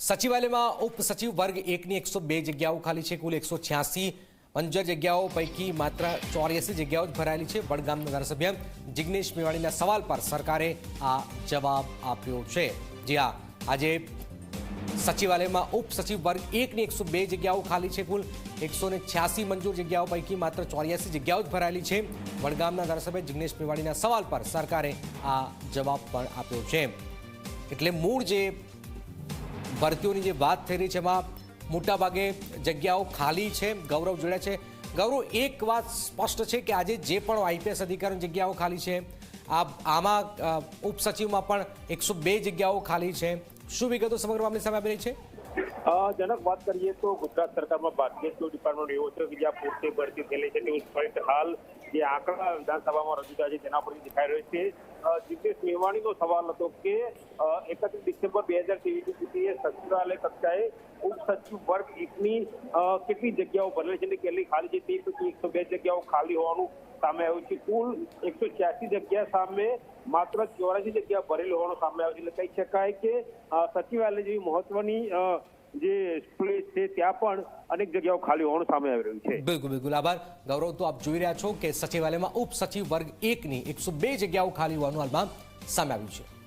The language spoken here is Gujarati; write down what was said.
સચિવાલયમાં ઉપસચિવ વર્ગ એકની એકસો બે જગ્યાઓ ખાલી છે, કુલ એકસો છ્યાસી પંચર જગ્યાઓ, પૈકી માત્ર ચોર્યાસી જગ્યાઓ જ ભરાયેલી છે વડગામના ધારાસભ્ય જિગ્નેશ મેવાણીના સવાલ પર સરકારે આ જવાબ આપ્યો છે. જે આ આજે સચિવાલયમાં ઉપસચિવ વર્ગ એકની એકસો બે જગ્યાઓ ખાલી છે, કુલ એકસો છ્યાસી મંજૂર જગ્યાઓ, પૈકી માત્ર ચોર્યાસી જગ્યાઓ જ ભરાયેલી છે વડગામના ધારાસભ્ય જિગ્નેશ મેવાણીના સવાલ પર સરકારે આ જવાબ પણ આપ્યો છે. એટલે મૂળ જે ભરતીઓની જે વાત થઈ રહી છે, એમાં મોટાભાગે જગ્યાઓ ખાલી છે, ગૌરવ જોડ્યા છે. ગૌરવ, એક વાત સ્પષ્ટ છે કે આજે જે પણ આઈપીએસ અધિકારીની જગ્યાઓ ખાલી છે, આ આમાં ઉપસચિવમાં પણ એકસો બે જગ્યાઓ ખાલી છે. શું વિગતો સમગ્ર મામલે સામે આવી રહી છે? જનક વાત કરીએ તો ગુજરાત સરકારમાં ભારતીય ડિપાર્ટમેન્ટ એવો છે કે જ્યાં પૂરતી ભરતી થયેલી છે. તેવું સ્પષ્ટ હાલ જે આંકડા વિધાનસભામાં રજૂ થયા છે તેના પરથી દેખાઈ રહ્યો છે. અ, મેવાણીનો સવાલ હતો કે એકત્રીસ ડિસેમ્બર બે હજાર ત્રેવીસની સ્થિતિએ સચિવાલય કક્ષાએ ઉપસચિવ વર્ગ એકની કેટલી જગ્યાઓ ભરેલી છે અને કેટલી ખાલી છે તે પછી એકસો બે જગ્યાઓ ખાલી હોવાનું સામે આવ્યું છે. કુલ એકસો છ્યાસી જગ્યા સામે માત્ર ચોરાસી જગ્યા ભરેલી હોવાનું સામે આવ્યું છે. એટલે કહી શકાય કે સચિવાલય જેવી મહત્વની જે પ્લેસ છે ત્યાં પણ અનેક જગ્યાઓ ખાલી હોવાનું સામે આવી રહ્યું છે. બિલકુલ બિલકુલ. આભાર. ગૌરવ, તો આપ જોઈ રહ્યા છો કે સચિવાલયમાં ઉપસચિવ વર્ગ એકની એકસો બે જગ્યાઓ ખાલી હોવાનું હાલમાં સામે આવ્યું છે.